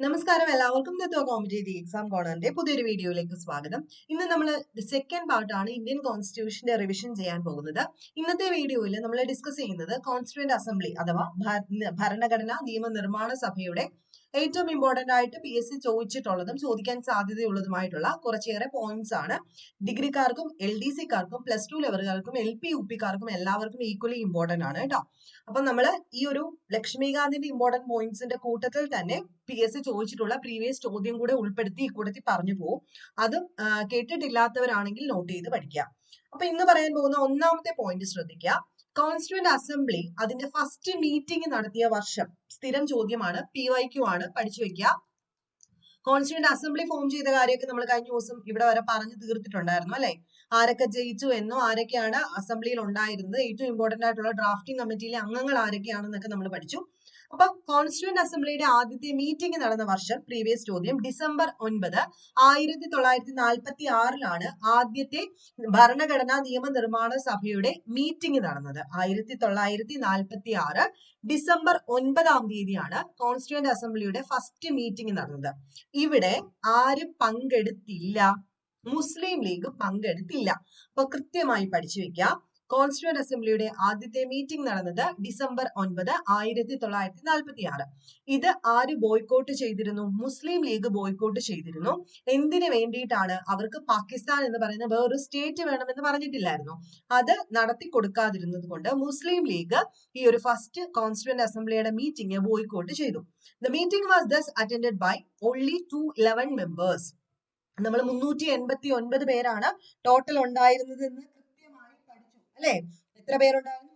നമസ്കാരം. എല്ലാവർക്കും തത്വ competitive exam കോണറിന്റെ പുതിയൊരു വീഡിയോയിലേക്ക് സ്വാഗതം. ഇന്ന് നമ്മൾ സെക്കൻഡ് പാർട്ടാണ് ഇന്ത്യൻ കോൺസ്റ്റിറ്റ്യൂഷന്റെ റിവിഷൻ ചെയ്യാൻ പോകുന്നത്. ഇന്നത്തെ വീഡിയോയിൽ നമ്മൾ ഡിസ്കസ് ചെയ്യുന്നത് കോൺസ്റ്റിറ്റ്യൂന്റ് അസംബ്ലി അഥവാ ഭരണഘടനാ നിയമനിർമ്മാണ സഭയുടെ ഏറ്റവും ഇമ്പോർട്ടന്റ് ആയിട്ട് പി എസ് സി ചോദിച്ചിട്ടുള്ളതും ചോദിക്കാൻ സാധ്യതയുള്ളതുമായിട്ടുള്ള കുറച്ചേറെ പോയിന്റ്സ് ആണ്. ഡിഗ്രിക്കാർക്കും എൽ ഡി സിക്കാർക്കും പ്ലസ് ടു ലെവലുകാർക്കും എൽ പി യു പിക്കാർക്കും എല്ലാവർക്കും ഈക്വലി ഇമ്പോർട്ടന്റ് ആണ് കേട്ടോ. അപ്പൊ നമ്മൾ ഈ ഒരു ലക്ഷ്മികാന്തിന്റെ ഇമ്പോർട്ടന്റ് പോയിന്റ്സിന്റെ കൂട്ടത്തിൽ തന്നെ പി എസ് സി ചോദിച്ചിട്ടുള്ള പ്രീവിയസ് ചോദ്യം കൂടെ ഉൾപ്പെടുത്തി ഈ കൂട്ടത്തിൽ പറഞ്ഞു പോകും അതും കേട്ടിട്ടില്ലാത്തവരാണെങ്കിൽ നോട്ട് ചെയ്ത് പഠിക്കുക. അപ്പൊ ഇന്ന് പറയാൻ പോകുന്ന ഒന്നാമത്തെ പോയിന്റ് ശ്രദ്ധിക്കുക. കോൺസ്റ്റിറ്റ്യൂന്റ് അസംബ്ലി അതിന്റെ ഫസ്റ്റ് മീറ്റിംഗ് നടത്തിയ വർഷം സ്ഥിരം ചോദ്യമാണ് പി വൈ ക്യു ആണ് പഠിച്ചു വെക്കുക. കോൺസ്റ്റിറ്റ്യൂന്റ് അസംബ്ലി ഫോം ചെയ്ത കാര്യമൊക്കെ നമ്മൾ കഴിഞ്ഞ ദിവസം ഇവിടെ വരെ പറഞ്ഞു തീർത്തിട്ടുണ്ടായിരുന്നു അല്ലെ? ആരൊക്കെ ജയിച്ചു എന്നോ ആരൊക്കെയാണ് അസംബ്ലിയിൽ ഉണ്ടായിരുന്നത് ഏറ്റവും ഇമ്പോർട്ടന്റ് ആയിട്ടുള്ള ഡ്രാഫ്റ്റിംഗ് കമ്മിറ്റിയിലെ അംഗങ്ങൾ ആരൊക്കെയാണെന്നൊക്കെ നമ്മൾ പഠിച്ചു. അപ്പൊ കോൺസ്റ്റിറ്റ്യൂന്റ് അസംബ്ലിയുടെ ആദ്യത്തെ മീറ്റിംഗ് നടന്ന വർഷം പ്രീവിയസ് ചോദ്യം ഡിസംബർ ഒൻപത് ആയിരത്തി തൊള്ളായിരത്തി നാൽപ്പത്തി ആറിലാണ് ആദ്യത്തെ ഭരണഘടനാ നിയമനിർമ്മാണ സഭയുടെ മീറ്റിംഗ് നടന്നത്. ആയിരത്തി തൊള്ളായിരത്തി നാൽപ്പത്തി ആറ് ഡിസംബർ ഒൻപതാം തീയതിയാണ് കോൺസ്റ്റിറ്റ്യൂന്റ് അസംബ്ലിയുടെ ഫസ്റ്റ് മീറ്റിംഗ് നടന്നത്. ഇവിടെ ആരും പങ്കെടുത്തില്ല. മുസ്ലിം ലീഗ് പങ്കെടുത്തില്ല. അപ്പൊ കൃത്യമായി പഠിച്ചു വെക്കുക കോൺസ്റ്റിറ്റ്യൂന്റ് അസംബ്ലിയുടെ ആദ്യത്തെ മീറ്റിംഗ് നടന്നത് ഡിസംബർ ഒൻപത് ആയിരത്തി തൊള്ളായിരത്തി നാൽപ്പത്തി ആറ് ഇത് ആര് ബോയ്ക്കോട്ട് ചെയ്തിരുന്നു? മുസ്ലിം ലീഗ് ബോയ്ക്കോട്ട് ചെയ്തിരുന്നു. എന്തിനു വേണ്ടിയിട്ടാണ് അവർക്ക് പാകിസ്ഥാൻ എന്ന് പറയുന്ന വേറൊരു സ്റ്റേറ്റ് വേണമെന്ന് പറഞ്ഞിട്ടില്ലായിരുന്നു. അത് നടത്തി കൊടുക്കാതിരുന്നത് കൊണ്ട് മുസ്ലിം ലീഗ് ഈ ഒരു ഫസ്റ്റ് കോൺസ്റ്റിറ്റ്യൂന്റ് അസംബ്ലിയുടെ മീറ്റിംഗ് ബോയ്ക്കോട്ട് ചെയ്തു. The meeting was thus attend by only two eleven members നമ്മൾ മുന്നൂറ്റി എൺപത്തി ഒൻപത് പേരാണ് ടോട്ടൽ ഉണ്ടായിരുന്നത് എന്ന് കൃത്യമായി പഠിച്ചു. അല്ലെ? എത്ര പേരുണ്ടായിരുന്നു?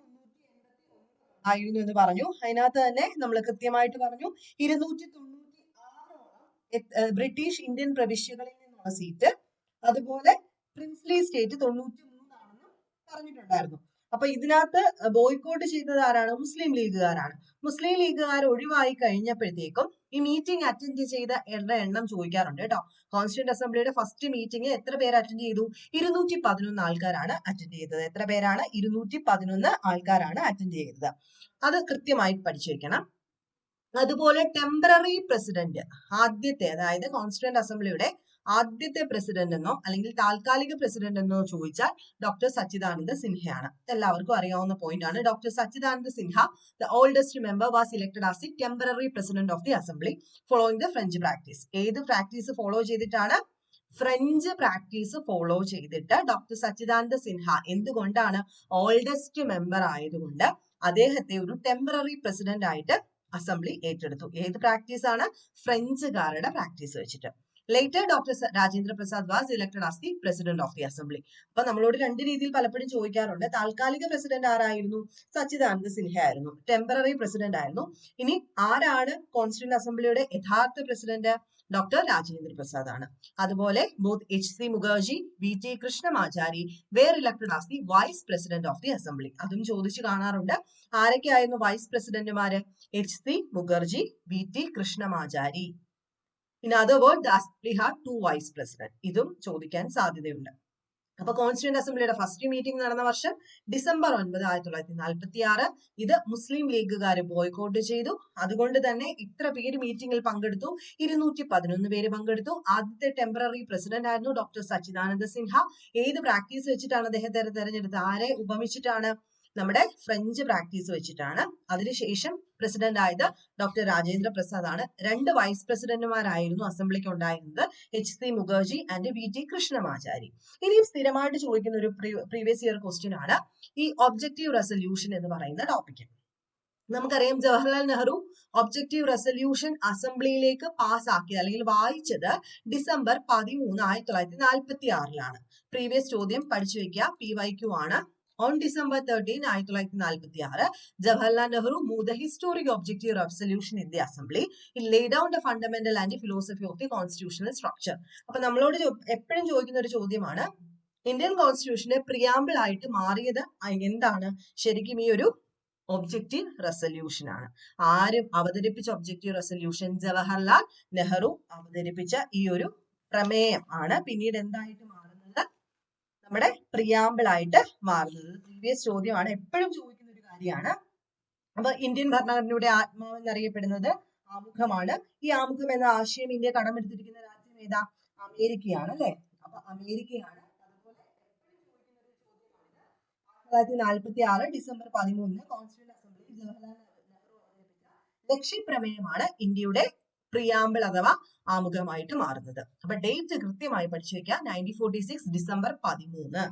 ആയിരുന്നു എന്ന് പറഞ്ഞു. അതിനകത്ത് തന്നെ നമ്മൾ കൃത്യമായിട്ട് പറഞ്ഞു ഇരുന്നൂറ്റി തൊണ്ണൂറ്റി ആറോളം ബ്രിട്ടീഷ് ഇന്ത്യൻ പ്രവിശ്യകളിൽ നിന്നുള്ള സീറ്റ് അതുപോലെ പ്രിൻസ്ലി സ്റ്റേറ്റ് തൊണ്ണൂറ്റി മൂന്നാണെന്നും പറഞ്ഞിട്ടുണ്ടായിരുന്നു. അപ്പൊ ഇതിനകത്ത് ബോയ്ക്കോട്ട് ചെയ്തത് ആരാണ്? മുസ്ലിം ലീഗുകാരാണ്. മുസ്ലിം ലീഗുകാർ ഒഴിവായി കഴിഞ്ഞപ്പോഴത്തേക്കും ഈ മീറ്റിംഗ് അറ്റൻഡ് ചെയ്ത എണ്ണ ചോദിക്കാറുണ്ട് കേട്ടോ. കോൺസ്റ്റിറ്റ്യൂന്റ് അസംബ്ലിയുടെ ഫസ്റ്റ് മീറ്റിംഗ് എത്ര പേര് അറ്റൻഡ് ചെയ്തു? ഇരുന്നൂറ്റി പതിനൊന്ന് ആൾക്കാരാണ് അറ്റൻഡ് ചെയ്തത്. എത്ര പേരാണ്? ഇരുന്നൂറ്റി പതിനൊന്ന് ആൾക്കാരാണ് അറ്റൻഡ് ചെയ്തത്. അത് കൃത്യമായി പഠിച്ചു വെക്കണം അതുപോലെ ടെമ്പററി പ്രസിഡന്റ് ആദ്യത്തെ അതായത് കോൺസ്റ്റിറ്റ്യൂന്റ് അസംബ്ലിയുടെ ആദ്യത്തെ പ്രസിഡന്റ് എന്നോ അല്ലെങ്കിൽ താൽക്കാലിക പ്രസിഡന്റ് എന്നോ ചോദിച്ചാൽ ഡോക്ടർ സച്ചിദാനന്ദ സിൻഹയാണ്. എല്ലാവർക്കും അറിയാവുന്ന പോയിന്റ് ആണ്. Doctor Sachchidananda Sinha the oldest member was elected as the temporary president of the assembly following the French practice ഏത് പ്രാക്ടീസ് ഫോളോ ചെയ്തിട്ടാണ്? ഫ്രഞ്ച് പ്രാക്ടീസ് ഫോളോ ചെയ്തിട്ട് ഡോക്ടർ സച്ചിദാനന്ദ സിൻഹ എന്തുകൊണ്ടാണ് ഓൾഡസ്റ്റ് മെമ്പർ ആയതുകൊണ്ട് അദ്ദേഹത്തെ ഒരു ടെമ്പററി പ്രസിഡന്റ് ആയിട്ട് അസംബ്ലി ഏറ്റെടുത്തു. ഏത് പ്രാക്ടീസ് ആണ്? ഫ്രഞ്ചുകാരുടെ പ്രാക്ടീസ് വെച്ചിട്ട്. Later doctor Rajendra Prasad was elected as the president of the assembly അപ്പൊ നമ്മളോട് രണ്ട് രീതിയിൽ പലപ്പോഴും ചോദിക്കാറുണ്ട്. താൽക്കാലിക പ്രസിഡന്റ് ആരായിരുന്നു? സച്ചിദാനന്ദ സിൻഹ ആയിരുന്നു. ടെമ്പററി പ്രസിഡന്റ് ആയിരുന്നു. ഇനി ആരാണ് കോൺസ്റ്റിറ്റ്യൂന്റ് അസംബ്ലിയുടെ യഥാർത്ഥ പ്രസിഡന്റ് ഡോക്ടർ രാജേന്ദ്ര പ്രസാദ് ആണ്. അതുപോലെ both H C Mukherjee V T Krishnamachari were elected as the vice president of the assembly അതും ചോദിച്ചു കാണാറുണ്ട്. ആരൊക്കെയായിരുന്നു vice പ്രസിഡന്റുമാര് H C Mukherjee V T Krishnamachari. In other word the assembly had two vice president ഇതും ചോദിക്കാൻ സാധ്യതയുണ്ട്. അപ്പൊ constituent അസംബ്ലിയുടെ first meeting നടന്ന വർഷം ഡിസംബർ ഒൻപത് ആയിരത്തി തൊള്ളായിരത്തി നാൽപ്പത്തി ആറ് ഇത് മുസ്ലിം ലീഗുകാർ ബോയ്ക്കോട്ട് ചെയ്തു. അതുകൊണ്ട് തന്നെ ഇത്ര പേര് മീറ്റിംഗിൽ പങ്കെടുത്തു. ഇരുന്നൂറ്റി പതിനൊന്ന് പേര് പങ്കെടുത്തു. ആദ്യത്തെ ടെമ്പററി പ്രസിഡന്റ് ആയിരുന്നു ഡോക്ടർ സച്ചിദാനന്ദ സിൻഹ. ഏത് പ്രാക്ടീസ് വെച്ചിട്ടാണ് അദ്ദേഹത്തെ തെരഞ്ഞെടുത്തത്? ആരെ ഉപമിച്ചിട്ടാണ്? നമ്മുടെ ഫ്രഞ്ച് പ്രാക്ടീസ് വെച്ചിട്ടാണ്. അതിനുശേഷം പ്രസിഡന്റ് ആയത് ഡോക്ടർ രാജേന്ദ്ര പ്രസാദ് ആണ്. രണ്ട് വൈസ് പ്രസിഡന്റുമാരായിരുന്നു അസംബ്ലിക്ക് ഉണ്ടായിരുന്നത്. H C Mukherjee and V T Krishnamachari. ഇനിയും സ്ഥിരമായിട്ട് ചോദിക്കുന്ന ഒരു പ്രീവിയസ് ഇയർ ക്വസ്റ്റ്യൻ ആണ്. ഈ ഒബ്ജക്റ്റീവ് റെസൊല്യൂഷൻ എന്ന് പറയുന്ന ടോപ്പിക് നമുക്കറിയാം ജവഹർലാൽ നെഹ്റു ഒബ്ജക്റ്റീവ് റെസൊല്യൂഷൻ അസംബ്ലിയിലേക്ക് പാസ്സാക്കിയത് അല്ലെങ്കിൽ വായിച്ചത് ഡിസംബർ പതിമൂന്ന് ആയിരത്തി തൊള്ളായിരത്തി നാൽപ്പത്തി ആറിലാണ് പ്രീവിയസ് ചോദ്യം പഠിച്ചു വെക്കുക. പി വൈ ക്യു ആണ്. ഓൺ ഡിസംബർ തേർട്ടീൻ ആയിരത്തി തൊള്ളായിരത്തി നാൽപ്പത്തി ആറ് Jawaharlal Nehru move the historic objective resolution in the assembly in lay down the fundamental and philosophy of the constitutional structure അപ്പൊ നമ്മളോട് എപ്പോഴും ചോദിക്കുന്ന ഒരു ചോദ്യമാണ് ഇന്ത്യൻ കോൺസ്റ്റിറ്റ്യൂഷന്റെ പ്രിയാമ്പിൾ ആയിട്ട് മാറിയത് എന്താണ്? ശരിക്കും ഈ ഒരു ഒബ്ജക്റ്റീവ് റെസൊല്യൂഷൻ ആണ്. ആരും അവതരിപ്പിച്ച ഒബ്ജക്റ്റീവ് റെസൊല്യൂഷൻ ജവഹർലാൽ നെഹ്റു അവതരിപ്പിച്ച ഈ ഒരു പ്രമേയം ആണ്. പിന്നീട് എന്തായിട്ട് മാറുന്നത് നമ്മുടെ പ്രിയാമ്പിൾ ആയിട്ട് മാറുന്നത്. പ്രീവിയസ് ചോദ്യമാണ്. എപ്പോഴും ചോദിക്കുന്ന ഒരു കാര്യമാണ്. അപ്പൊ ഇന്ത്യൻ ഭരണഘടനയുടെ ആത്മാവ് എന്നറിയപ്പെടുന്നത് ആമുഖമാണ്. ഈ ആമുഖം എന്ന ആശയം ഇന്ത്യ കടമെടുത്തിരിക്കുന്ന രാജ്യം ഏതാ? അമേരിക്കയാണ് അല്ലെ? അപ്പൊ അമേരിക്കയാണ് തൊള്ളായിരത്തി നാൽപ്പത്തി ആറ് ഡിസംബർ പതിമൂന്നിന് കോൺസ്റ്റിറ്റ്യൂന്റ് അസംബ്ലി ജവഹർലാൽ നെഹ്റു ലക്ഷ്യപ്രമേയമാണ് ഇന്ത്യയുടെ പ്രിയാമ്പിൾ അഥവാ ആമുഖമായിട്ട് മാറുന്നത്. അപ്പൊ ഡേറ്റ് കൃത്യമായി പഠിച്ചു വെക്കുക. നയന്റീൻ ഫോർട്ടി സിക്സ് ഡിസംബർ പതിമൂന്ന്.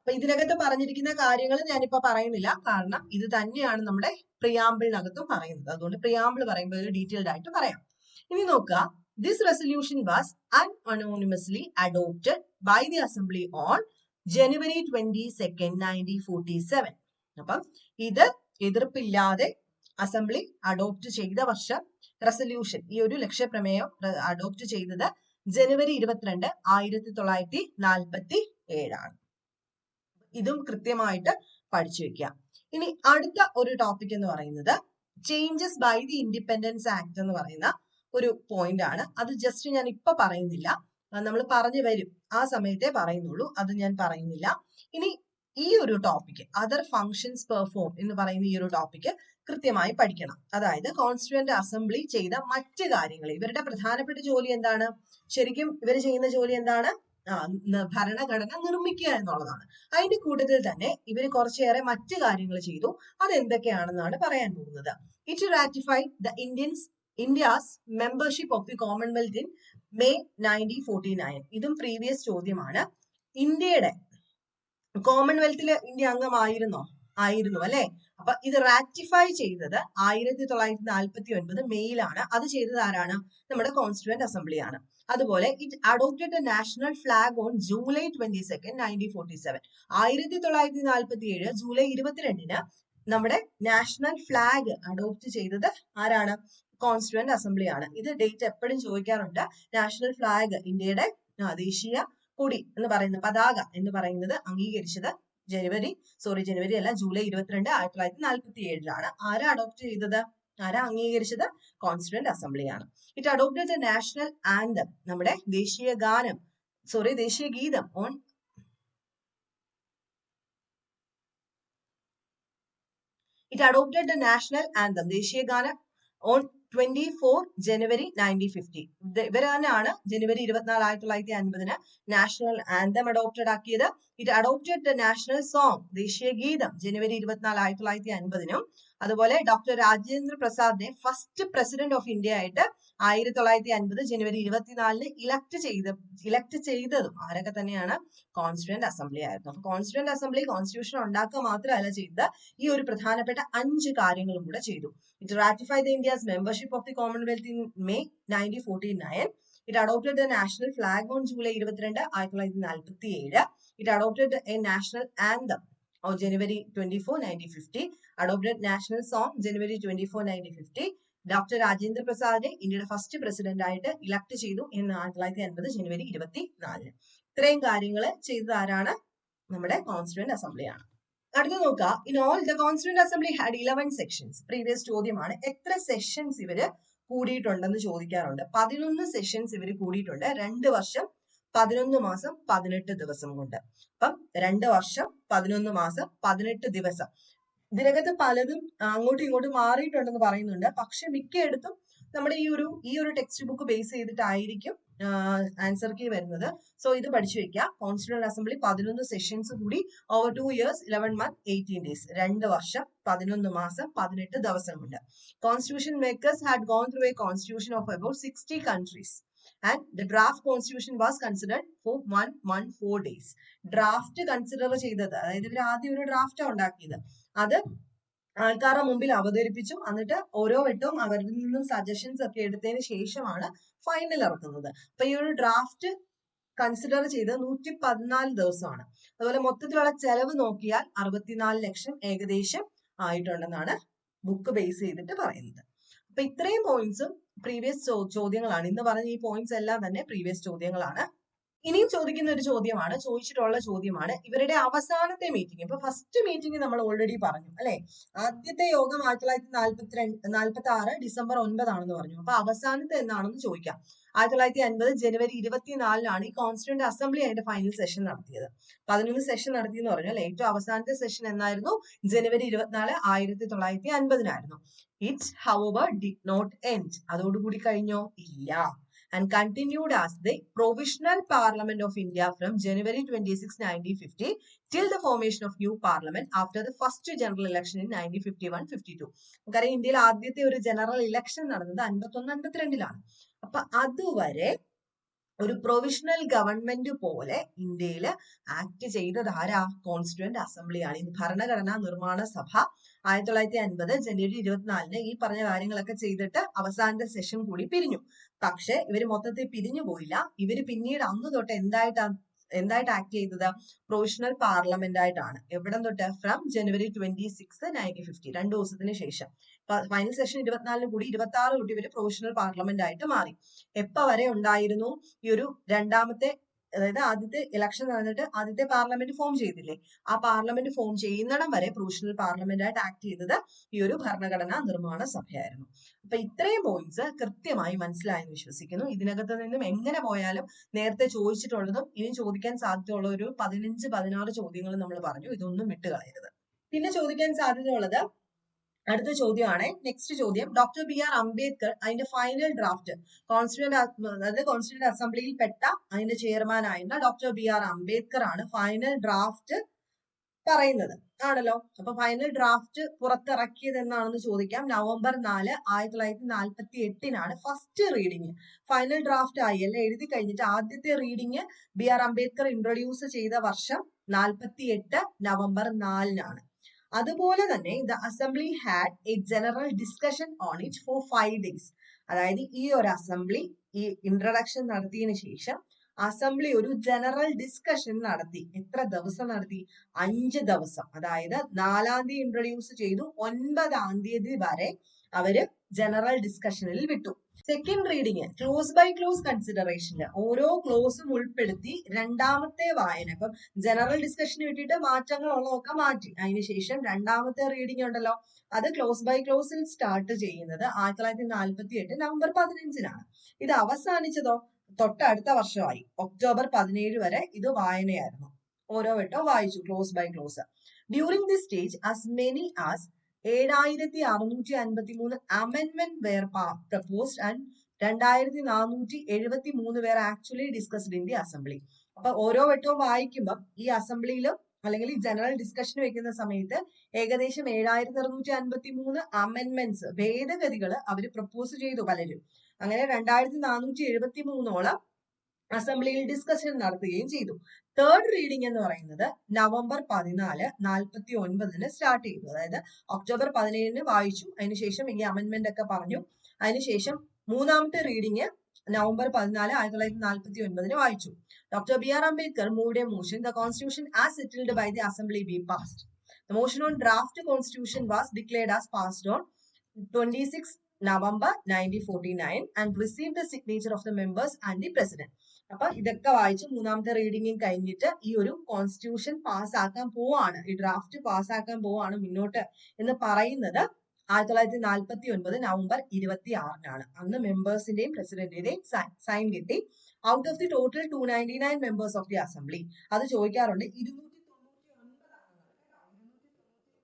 അപ്പൊ ഇതിനകത്ത് പറഞ്ഞിരിക്കുന്ന കാര്യങ്ങൾ ഞാനിപ്പോ പറയുന്നില്ല. കാരണം ഇത് തന്നെയാണ് നമ്മുടെ പ്രിയാമ്പിളിനകത്തും പറയുന്നത്. അതുകൊണ്ട് പ്രിയാമ്പിൾ പറയുമ്പോൾ ഡീറ്റെയിൽഡ് ആയിട്ട് പറയാം. ഇനി നോക്കുക. This resolution was unanimously adopted by the assembly on January twenty second nineteen forty seven അപ്പം ഇത് എതിർപ്പില്ലാതെ അസംബ്ലി അഡോപ്റ്റ് ചെയ്ത വർഷം റെസൊല്യൂഷൻ ഈ ഒരു ലക്ഷ്യപ്രമേയം അഡോപ്റ്റ് ചെയ്തത് ജനുവരി ഇരുപത്തിരണ്ട് ആയിരത്തി തൊള്ളായിരത്തി നാൽപ്പത്തി ഏഴാണ് ഇതും കൃത്യമായിട്ട് പഠിച്ചു വെക്കുക. ഇനി അടുത്ത ഒരു ടോപ്പിക് എന്ന് പറയുന്നത് changes by the independence act എന്ന് പറയുന്ന ഒരു പോയിന്റ് ആണ്. അത് ജസ്റ്റ് ഞാൻ ഇപ്പൊ പറയുന്നില്ല. നമ്മൾ പറഞ്ഞു വരും. ആ സമയത്തെ പറയുന്നുള്ളൂ. അത് ഞാൻ പറയുന്നില്ല. ഇനി ഈ ഒരു ടോപ്പിക് അതർ ഫങ്ഷൻസ് പെർഫോം എന്ന് പറയുന്ന ഈ ഒരു ടോപ്പിക് കൃത്യമായി പഠിക്കണം. അതായത് കോൺസ്റ്റിറ്റ്യൂന്റ് അസംബ്ലി ചെയ്ത മറ്റ് കാര്യങ്ങൾ. ഇവരുടെ പ്രധാനപ്പെട്ട ജോലി എന്താണ്? ശരിക്കും ഇവർ ചെയ്യുന്ന ജോലി എന്താണ്? ഭരണഘടന നിർമ്മിക്കുക എന്നുള്ളതാണ്. അതിന്റെ കൂട്ടത്തിൽ തന്നെ ഇവർ കുറച്ചേറെ മറ്റു കാര്യങ്ങൾ ചെയ്തു. അതെന്തൊക്കെയാണെന്നാണ് പറയാൻ പോകുന്നത്. It ratify the Indians India's membership of the Commonwealth in May nineteen forty nine ഇതും പ്രീവിയസ് ചോദ്യമാണ്. ഇന്ത്യയുടെ കോമൺവെൽത്തിൽ ഇന്ത്യ അംഗമായിരുന്നോ? ആയിരുന്നു അല്ലെ? അപ്പൊ ഇത് റാറ്റിഫൈ ചെയ്തത് ആയിരത്തി തൊള്ളായിരത്തി നാൽപ്പത്തി ഒൻപത് മെയ്യിലാണ്. അത് ചെയ്തത് ആരാണ്? നമ്മുടെ കോൺസ്റ്റിറ്റ്യൂന്റ് അസംബ്ലിയാണ് അതുപോലെ it adopted a national flag on July twenty second nineteen forty seven ആയിരത്തി തൊള്ളായിരത്തി നാൽപ്പത്തി ഏഴ് ജൂലൈ ഇരുപത്തിരണ്ടിന് നമ്മുടെ നാഷണൽ ഫ്ലാഗ് അഡോപ്റ്റ് ചെയ്തത് ആരാണ്? കോൺസ്റ്റിറ്റ്യൂന്റ് അസംബ്ലിയാണ് ഇത് ഡേറ്റ് എപ്പോഴും ചോദിക്കാറുണ്ട്. നാഷണൽ ഫ്ലാഗ് ഇന്ത്യയുടെ ദേശീയ കൊടി എന്ന് പറയുന്ന പതാക എന്ന് പറയുന്നത് അംഗീകരിച്ചത് ജനുവരി സോറി ജനുവരി അല്ല ജൂലൈ ഇരുപത്തിരണ്ട് ആയിരത്തി തൊള്ളായിരത്തി നാൽപ്പത്തി ഏഴിലാണ് ആരാ അഡോപ്റ്റ് ചെയ്തത്? ആരാ അംഗീകരിച്ചത്? കോൺസ്റ്റിറ്റ്യൂന്റ് അസംബ്ലിയാണ് ഇറ്റ് അഡോപ്റ്റഡ് നാഷണൽ ആന്തം നമ്മുടെ ദേശീയ ഗാനം സോറി ദേശീയ ഗീതം on it adopted national anthem ദേശീയ ഗാനം on twenty four January nineteen fifty ഇവർ തന്നെയാണ് ജനുവരി ഇരുപത്തിനാല് ആയിരത്തി തൊള്ളായിരത്തി അൻപതിന് നാഷണൽ ആന്തം അഡോപ്റ്റഡ് ആക്കിയത്. It adopted the national song ദേശീയ ഗീതം ജനുവരി ഇരുപത്തിനാല് ആയിരത്തി തൊള്ളായിരത്തി അൻപതിനും അതുപോലെ ഡോക്ടർ രാജേന്ദ്ര പ്രസാദിനെ ഫസ്റ്റ് പ്രസിഡന്റ് ഓഫ് ഇന്ത്യ ആയിട്ട് ആയിരത്തി തൊള്ളായിരത്തി അൻപത് ജനുവരി ഇരുപത്തിനാലിന് ഇലക്ട് ചെയ്ത ഇലക്ട് ചെയ്തതും ആരൊക്കെ തന്നെയാണ്? കോൺസ്റ്റിറ്റ്യൂന്റ് അസംബ്ലി ആയിരുന്നു. അപ്പൊ കോൺസ്റ്റിറ്റ്യൂന്റ് അസംബ്ലി കോൺസ്റ്റിറ്റ്യൂഷൻ ഉണ്ടാക്കുക മാത്രമല്ല ചെയ്തത് ഈ ഒരു പ്രധാനപ്പെട്ട അഞ്ച് കാര്യങ്ങളും കൂടെ ചെയ്തു. It ratify the India's membership of the Commonwealth in May nineteen forty nine it adopted the national flag on July ഇരുപത്തിരണ്ട് ആയിരത്തി തൊള്ളായിരത്തി നാൽപ്പത്തി ഏഴ് it adopted a national anthem nineteen fifty adopted national song January twenty four nineteen fifty doctor Rajendra പ്രസാദിനെ ഇന്ത്യയുടെ first president ആയിട്ട് elect ചെയ്തു എന്ന് ആയിരത്തി തൊള്ളായിരത്തി അൻപത് ജനുവരി ഇരുപത്തി നാലിന് ഇത്രയും കാര്യങ്ങൾ ചെയ്തത് ആരാണ്? നമ്മുടെ കോൺസ്റ്റിറ്റ്യൂന്റ് അസംബ്ലിയാണ് അടുത്ത നോക്കുക in all the constituent assembly had eleven sections previous ചോദ്യമാണ്. എത്ര സെഷൻസ് ഇവർ കൂടിയിട്ടുണ്ടെന്ന് ചോദിക്കാറുണ്ട്. പതിനൊന്ന് സെഷൻസ് ഇവർ കൂടിയിട്ടുണ്ട്. രണ്ട് വർഷം പതിനൊന്ന് മാസം പതിനെട്ട് ദിവസം കൊണ്ട്. അപ്പം രണ്ട് വർഷം പതിനൊന്ന് മാസം പതിനെട്ട് ദിവസം. ഇതിനകത്ത് പലതും അങ്ങോട്ടും ഇങ്ങോട്ടും മാറിയിട്ടുണ്ടെന്ന് പറയുന്നുണ്ട്. പക്ഷെ മിക്കയിടത്തും നമ്മുടെ ഈ ഒരു ഈ ഒരു ടെക്സ്റ്റ് ബുക്ക് ബേസ് ചെയ്തിട്ടായിരിക്കും ആൻസർ കീ വരുന്നത്. സോ ഇത് പഠിച്ചു വെക്കുക കോൺസ്റ്റിറ്റ്യൂൺ അസംബ്ലി പതിനൊന്ന് സെഷൻസ് കൂടി over two years eleven month eighteen days രണ്ട് വർഷം പതിനൊന്ന് മാസം പതിനെട്ട് ദിവസമുണ്ട് constitution makers had gone through a constitution of about sixty countries and the draft constitution was considered for one one four days draft consider ചെയ്തത്. അതായത് ഇവർ ആദ്യം ഒരു ഡ്രാഫ്റ്റ് ഉണ്ടാക്കിയത്. അത് ആൾക്കാരുടെ മുമ്പിൽ അവതരിപ്പിച്ചു. എന്നിട്ട് ഓരോ വട്ടവും അവരിൽ നിന്നും സജഷൻസ് ഒക്കെ എടുത്തതിന് ശേഷമാണ് ഫൈനൽ ഇറക്കുന്നത്. അപ്പൊ ഈ ഒരു ഡ്രാഫ്റ്റ് കൺസിഡർ ചെയ്ത് നൂറ്റി പതിനാല് ദിവസമാണ്. അതുപോലെ മൊത്തത്തിലുള്ള ചെലവ് നോക്കിയാൽ അറുപത്തിനാല് ലക്ഷം ഏകദേശം ആയിട്ടുണ്ടെന്നാണ് ബുക്ക് ബേസ് ചെയ്തിട്ട് പറയുന്നത്. അപ്പൊ ഇത്രയും പോയിന്റ്സും പ്രീവിയസ് ചോദ്യങ്ങളാണ്. ഇന്ന് പറഞ്ഞ ഈ പോയിന്റ്സ് എല്ലാം തന്നെ പ്രീവിയസ് ചോദ്യങ്ങളാണ്. ഇനിയും ചോദിക്കുന്ന ഒരു ചോദ്യമാണ് ചോദിച്ചിട്ടുള്ള ചോദ്യമാണ്. ഇവരുടെ അവസാനത്തെ മീറ്റിംഗ് ഇപ്പൊ ഫസ്റ്റ് മീറ്റിംഗ് നമ്മൾ ഓൾറെഡി പറഞ്ഞു അല്ലെ? ആദ്യത്തെ യോഗം ആയിരത്തി തൊള്ളായിരത്തി നാല്പത്തി രണ്ട് നാല്പത്തി ആറ് ഡിസംബർ ഒൻപതാണെന്ന് പറഞ്ഞു. അപ്പൊ അവസാനത്തെ എന്നാണെന്ന് ചോദിക്കാം. ആയിരത്തി തൊള്ളായിരത്തി അൻപത് ജനുവരി ഇരുപത്തിനാലിനാണ് ഈ കോൺസ്റ്റിറ്റ്യൂന്റ് അസംബ്ലി അതിന്റെ ഫൈനൽ സെഷൻ നടത്തിയത്. പതിനൊന്ന് സെഷൻ നടത്തി എന്ന് പറഞ്ഞു ഏറ്റവും അവസാനത്തെ സെഷൻ എന്നായിരുന്നു? ജനുവരി ഇരുപത്തിനാല് ആയിരത്തി തൊള്ളായിരത്തി അൻപതിനായിരുന്നു. It's however did not end അതോടുകൂടി കഴിഞ്ഞോ? ഇല്ല. And continued as the provisional parliament of India from January twenty six nineteen fifty till the formation of new parliament after the first general election in nineteen fifty one fifty two നമുക്കറിയാം ഇന്ത്യയിൽ ആദ്യത്തെ ഒരു general election നടന്നത് അൻപത്തൊന്ന് അൻപത്തിരണ്ടിലാണ്. അപ്പൊ അതുവരെ ഒരു provisional government പോലെ ഇന്ത്യയിൽ ആക്ട് ചെയ്തത് ആരാ? കോൺസ്റ്റിറ്റ്യൂന്റ് അസംബ്ലിയാണ് ഈ ഭരണഘടനാ നിർമ്മാണ സഭ ആയിരത്തി തൊള്ളായിരത്തി അൻപത് ജനുവരി ഇരുപത്തിനാലിന് ഈ പറഞ്ഞ കാര്യങ്ങളൊക്കെ ചെയ്തിട്ട് അവസാനത്തെ സെഷൻ കൂടി പിരിഞ്ഞു. പക്ഷെ ഇവർ മൊത്തത്തിൽ പിരിഞ്ഞു പോയില്ല. ഇവർ പിന്നീട് അന്ന് തൊട്ട് എന്തായിട്ടാ എന്തായിട്ട് ആക്ട് ചെയ്തത്? പ്രൊവിഷണൽ പാർലമെന്റ് ആയിട്ടാണ്. എവിടെ തൊട്ട്? From January twenty six nineteen fifty രണ്ടു ദിവസത്തിന് ശേഷം. ഫൈനൽ സെഷൻ ഇരുപത്തിനാലിന് കൂടി ഇരുപത്തി ആറ് തൊട്ട് ഇവർ പ്രൊവിഷണൽ പാർലമെന്റ് ആയിട്ട് മാറി. എപ്പോ വരെ ഉണ്ടായിരുന്നു? ഈ ഒരു രണ്ടാമത്തെ അതായത് ആദ്യത്തെ ഇലക്ഷൻ നടന്നിട്ട് ആദ്യത്തെ പാർലമെന്റ് ഫോം ചെയ്തില്ലേ? ആ പാർലമെന്റ് ഫോം ചെയ്യുന്നിടം വരെ പ്രൊവിഷണൽ പാർലമെന്റ് ആയിട്ട് ആക്ട് ചെയ്തത് ഈ ഒരു ഭരണഘടനാ നിർമ്മാണ സഭയായിരുന്നു. അപ്പൊ ഇത്രയും പോയിന്റ്സ് കൃത്യമായി മനസ്സിലായെന്ന് വിശ്വസിക്കുന്നു. ഇതിനകത്ത് നിന്നും എങ്ങനെ പോയാലും നേരത്തെ ചോദിച്ചിട്ടുള്ളതും ഇനി ചോദിക്കാൻ സാധ്യതയുള്ള ഒരു പതിനഞ്ച് പതിനാറ് ചോദ്യങ്ങൾ നമ്മൾ പറഞ്ഞു. ഇതൊന്നും വിട്ടുകളയരുത്. പിന്നെ ചോദിക്കാൻ സാധ്യതയുള്ളത് അടുത്ത ചോദ്യമാണ്. നെക്സ്റ്റ് ചോദ്യം. ഡോക്ടർ ബി ആർ അംബേദ്കർ അതിന്റെ ഫൈനൽ ഡ്രാഫ്റ്റ് കോൺസ്റ്റിറ്റ്യൂന്റ് അതായത് കോൺസ്റ്റിറ്റ്യൂന്റ് അസംബ്ലിയിൽ പെട്ട അതിന്റെ ചെയർമാനായിരുന്ന ഡോക്ടർ ബി ആർ അംബേദ്കർ ആണ് ഫൈനൽ ഡ്രാഫ്റ്റ് പറയുന്നത്. ആണല്ലോ? അപ്പൊ ഫൈനൽ ഡ്രാഫ്റ്റ് പുറത്തിറക്കിയത് എന്നാണെന്ന് ചോദിക്കാം. നവംബർ നാല് ആയിരത്തി തൊള്ളായിരത്തി നാൽപ്പത്തി എട്ടിനാണ് ഫസ്റ്റ് റീഡിങ് ഫൈനൽ ഡ്രാഫ്റ്റ് ആയി അല്ലെ? എഴുതി കഴിഞ്ഞിട്ട് ആദ്യത്തെ reading B R Ambedkar introduce ചെയ്ത വർഷം നാൽപ്പത്തി എട്ട് നവംബർ നാലിനാണ്. അതുപോലെ തന്നെ the assembly had a general discussion on it for five days അതായത് ഈ ഒരു അസംബ്ലി ഈ ഇൻട്രഡക്ഷൻ നടത്തിയതിനു ശേഷം അസംബ്ലി ഒരു ജനറൽ ഡിസ്കഷൻ നടത്തി. എത്ര ദിവസം നടത്തി? അഞ്ച് ദിവസം. അതായത് നാലാം തീയതി ഇൻട്രൊഡ്യൂസ് ചെയ്തു. ഒൻപതാം തീയതി വരെ അവർ ജനറൽ ഡിസ്കഷനിൽ വിട്ടു. Second reading clause by clause കൺസിഡറേഷനിൽ ഓരോ ക്ലോസും ഉൾപ്പെടുത്തി രണ്ടാമത്തെ വായന. ഇപ്പം ജനറൽ ഡിസ്കഷന് വേണ്ടിയിട്ട് മാറ്റങ്ങൾ ഉള്ളതൊക്കെ മാറ്റി. അതിനുശേഷം രണ്ടാമത്തെ റീഡിംഗ് ഉണ്ടല്ലോ അത് ക്ലോസ് ബൈ ക്ലോസിൽ സ്റ്റാർട്ട് ചെയ്യുന്നത് ആയിരത്തി തൊള്ളായിരത്തി നാൽപ്പത്തി എട്ട് നവംബർ പതിനഞ്ചിനാണ്. ഇത് അവസാനിച്ചതോ? തൊട്ടടുത്ത വർഷമായി. ഒക്ടോബർ പതിനേഴ് വരെ ഇത് വായനയായിരുന്നു. ഓരോ വട്ടം വായിച്ചു clause by clause during the stage as many as ഏഴായിരത്തി അറുന്നൂറ്റി അൻപത്തി മൂന്ന് അമെൻമെന്റ് വേർ പ്രപ്പോസ്ഡ് ആൻഡ് രണ്ടായിരത്തി നാനൂറ്റി എഴുപത്തി മൂന്ന് പേർ actually discussed in the assembly അപ്പൊ ഓരോ വട്ടവും വായിക്കുമ്പോൾ ഈ അസംബ്ലിയിൽ അല്ലെങ്കിൽ ഈ ജനറൽ ഡിസ്കഷൻ വെക്കുന്ന സമയത്ത് ഏകദേശം ഏഴായിരത്തി അറുന്നൂറ്റി അൻപത്തി മൂന്ന് അമെൻമെന്റ്സ് ഭേദഗതികൾ അവർ പ്രപ്പോസ് ചെയ്തു പലരും. അങ്ങനെ രണ്ടായിരത്തി നാനൂറ്റി എഴുപത്തി മൂന്നോളം അസംബ്ലിയിൽ ഡിസ്കഷൻ നടത്തുകയും ചെയ്തു. തേർഡ് റീഡിംഗ് എന്ന് പറയുന്നത് നവംബർ പതിനാല് നാൽപ്പത്തി ഒൻപതിന് സ്റ്റാർട്ട് ചെയ്തു. അതായത് ഒക്ടോബർ പതിനേഴിന് വായിച്ചു. അതിനുശേഷം ഈ അമെന്റ്മെന്റ് ഒക്കെ പറഞ്ഞു. അതിനുശേഷം മൂന്നാമത്തെ റീഡിംഗ് നവംബർ പതിനാല് ആയിരത്തി തൊള്ളായിരത്തി നാൽപ്പത്തി ഒൻപതിന് വായിച്ചു. Doctor B R Ambedkar moved a motion the constitution as settled by the assembly be passed draft constitution was draft constitution was declared as passed on 26 November 1949 and received the signature of the members and the president. അപ്പൊ ഇതൊക്കെ വായിച്ച് മൂന്നാമത്തെ റീഡിംഗും കഴിഞ്ഞിട്ട് ഈ ഒരു constitution പാസ്സാക്കാൻ പോവാണ്. ഈ draft പാസ്സാക്കാൻ പോവാണ് മുന്നോട്ട് എന്ന് പറയുന്നത് ആയിരത്തി തൊള്ളായിരത്തി നാൽപ്പത്തി ഒൻപത് നവംബർ ഇരുപത്തി ആറിനാണ് അന്ന് മെമ്പേഴ്സിന്റെയും പ്രസിഡന്റിന്റെയും സൈൻ കിട്ടി. Out of the total two ninety nine members of the assembly അത് ചോദിക്കാറുണ്ട് ഇരുന്നൂറ്റി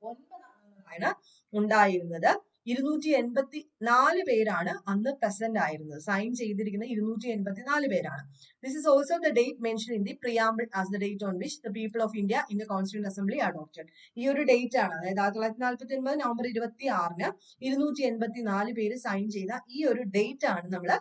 ഒൻപതാണ് ഉണ്ടായിരുന്നത്. ഇരുന്നൂറ്റി എൺപത്തി നാല് പേരാണ് അന്ന് പ്രസന്റ് ആയിരുന്നത്. സൈൻ ചെയ്തിരിക്കുന്ന ഇരുന്നൂറ്റി എൺപത്തി നാല് പേരാണ്. This is also the date mention in the preamble as the date on which the people of India in the constituent assembly adopted ഈ ഒരു ഡേറ്റ് ആണ്. അതായത് ആയിരത്തി തൊള്ളായിരത്തി നാൽപ്പത്തി ഒൻപത് നവംബർ ഇരുപത്തി ആറിന് ഇരുന്നൂറ്റി എൺപത്തി നാല് പേര് സൈൻ ചെയ്ത ഈ ഒരു ഡേറ്റ് ആണ് നമ്മൾ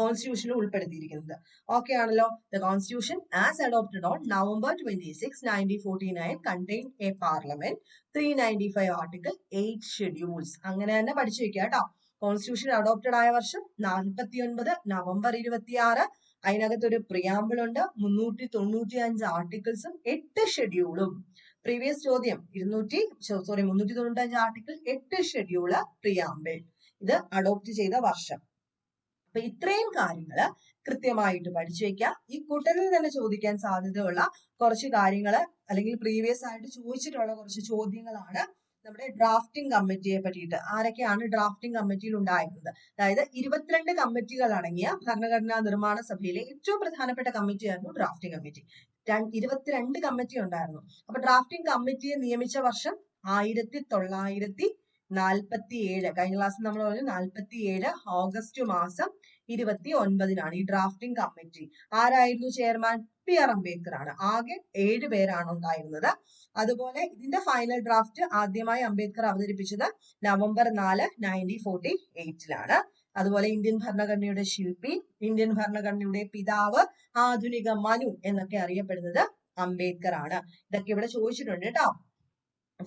കോൺസ്റ്റിറ്റ്യൂഷനിൽ ഉൾപ്പെടുത്തിയിരിക്കുന്നത്. ഓക്കെ ആണല്ലോ? The constitution as adopted on November twenty six nineteen forty nine contain a parliament three ninety five article eight schedules അങ്ങനെ തന്നെ പഠിച്ചു വെക്കുക കേട്ടോ കോൺസ്റ്റിറ്റ്യൂഷൻ അഡോപ്റ്റഡ് ആയ വർഷം നാൽപ്പത്തി ഒൻപത് നവംബർ ഇരുപത്തി ആറ് അതിനകത്ത് ഒരു പ്രിയാമ്പിൾ ഉണ്ട്. മുന്നൂറ്റി തൊണ്ണൂറ്റി അഞ്ച് ആർട്ടിക്കിൾസും എട്ട് ഷെഡ്യൂളും പ്രീവിയസ് ചോദ്യം ഇരുന്നൂറ്റി സോറി മുന്നൂറ്റി തൊണ്ണൂറ്റി അഞ്ച് ആർട്ടിക്കിൾ എട്ട് ഷെഡ്യൂൾ പ്രിയാമ്പിൾ ഇത് അഡോപ്റ്റ് ചെയ്ത വർഷം. അപ്പൊ ഇത്രയും കാര്യങ്ങൾ കൃത്യമായിട്ട് പഠിച്ചു വെക്കുക ഈ കൂട്ടത്തിൽ തന്നെ ചോദിക്കാൻ സാധ്യതയുള്ള കുറച്ച് കാര്യങ്ങൾ അല്ലെങ്കിൽ പ്രീവിയസ് ആയിട്ട് ചോദിച്ചിട്ടുള്ള കുറച്ച് ചോദ്യങ്ങളാണ് നമ്മുടെ ഡ്രാഫ്റ്റിംഗ് കമ്മിറ്റിയെ പറ്റിയിട്ട്. ആരൊക്കെയാണ് ഡ്രാഫ്റ്റിംഗ് കമ്മിറ്റിയിൽ ഉണ്ടായിരുന്നത്? അതായത് ഇരുപത്തിരണ്ട് കമ്മിറ്റികൾ അടങ്ങിയ ഭരണഘടനാ നിർമ്മാണ സഭയിലെ ഏറ്റവും പ്രധാനപ്പെട്ട കമ്മിറ്റിയായിരുന്നു ഡ്രാഫ്റ്റിംഗ് കമ്മിറ്റി ഇരുപത്തിരണ്ട് കമ്മിറ്റി ഉണ്ടായിരുന്നു. അപ്പൊ ഡ്രാഫ്റ്റിംഗ് കമ്മിറ്റിയെ നിയമിച്ച വർഷം ആയിരത്തി തൊള്ളായിരത്തി നാൽപ്പത്തി ഏഴ് കഴിഞ്ഞ ക്ലാസ്സിൽ നമ്മൾ പറഞ്ഞു നാൽപ്പത്തി ഏഴ് ഓഗസ്റ്റ് മാസം ഇരുപത്തി ഒൻപതിനാണ് ഈ ഡ്രാഫ്റ്റിംഗ് കമ്മിറ്റി ആരായിരുന്നു ചെയർമാൻ പി ആർ അംബേദ്കർ ആണ്. ആകെ ഏഴ് പേരാണ് ഉണ്ടായിരുന്നത്. അതുപോലെ ഇതിന്റെ ഫൈനൽ ഡ്രാഫ്റ്റ് ആദ്യമായി അംബേദ്കർ അവതരിപ്പിച്ചത് നവംബർ നാല് നയന്റീൻ ഫോർട്ടി എയ്റ്റിലാണ് അതുപോലെ ഇന്ത്യൻ ഭരണഘടനയുടെ ശില്പി ഇന്ത്യൻ ഭരണഘടനയുടെ പിതാവ് ആധുനിക മനു എന്നൊക്കെ അറിയപ്പെടുന്നത് അംബേദ്കർ ആണ്. ഇതൊക്കെ ഇവിടെ ചോദിച്ചിട്ടുണ്ട് കേട്ടോ.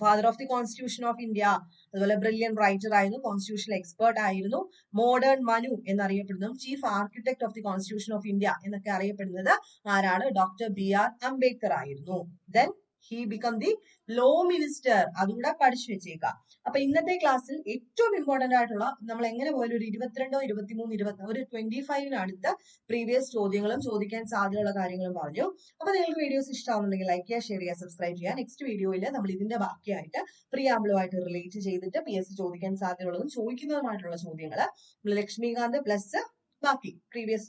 Father of the constitution of India അതുപോലെ ബ്രില്യൻ റൈറ്റർ ആയിരുന്നു കോൺസ്റ്റിറ്റ്യൂഷണൽ എക്സ്പേർട്ട് ആയിരുന്നു modern Manu എന്നറിയപ്പെടുന്നതും chief architect of the constitution of India എന്നൊക്കെ അറിയപ്പെടുന്നത് ആരാണ്? ഡോക്ടർ ബി ആർ അംബേദ്കർ ആയിരുന്നു. Then he become the law minister അതുകൂടെ പഠിച്ചു വെച്ചേക്കാം. അപ്പൊ ഇന്നത്തെ ക്ലാസ്സിൽ ഏറ്റവും ഇമ്പോർട്ടന്റ് ആയിട്ടുള്ള നമ്മൾ എങ്ങനെ പോയാലും ഒരു ഇരുപത്തിരണ്ടോ ഇരുപത്തിമൂന്ന് ഇരുപത്തി ഒരു ട്വന്റി ഫൈവിന് അടുത്ത് പ്രീവിയസ് ചോദ്യങ്ങളും ചോദിക്കാൻ സാധ്യതയുള്ള കാര്യങ്ങളും പറഞ്ഞു. അപ്പൊ നിങ്ങൾക്ക് വീഡിയോസ് ഇഷ്ടമാവുന്നുണ്ടെങ്കിൽ ലൈക്ക് ചെയ്യുക ഷെയർ ചെയ്യുക സബ്സ്ക്രൈബ് ചെയ്യുക. നെക്സ്റ്റ് വീഡിയോയിൽ നമ്മൾ ഇതിന്റെ ബാക്കിയായിട്ട് പ്രിയാമ്പിളുമായിട്ട് റിലേറ്റ് ചെയ്തിട്ട് പി എസ് സി ചോദിക്കാൻ സാധ്യതയുള്ളതും ചോദിക്കുന്നതുമായിട്ടുള്ള ചോദ്യങ്ങൾ നമ്മൾ ലക്ഷ്മികാന്ത് പ്ലസ് ബാക്കി പ്രീവിയസ്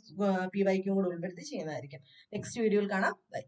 പി വൈക്കും കൂടെ ഉൾപ്പെടുത്തി ചെയ്യുന്നതായിരിക്കും. നെക്സ്റ്റ് വീഡിയോയിൽ കാണാം. ബൈ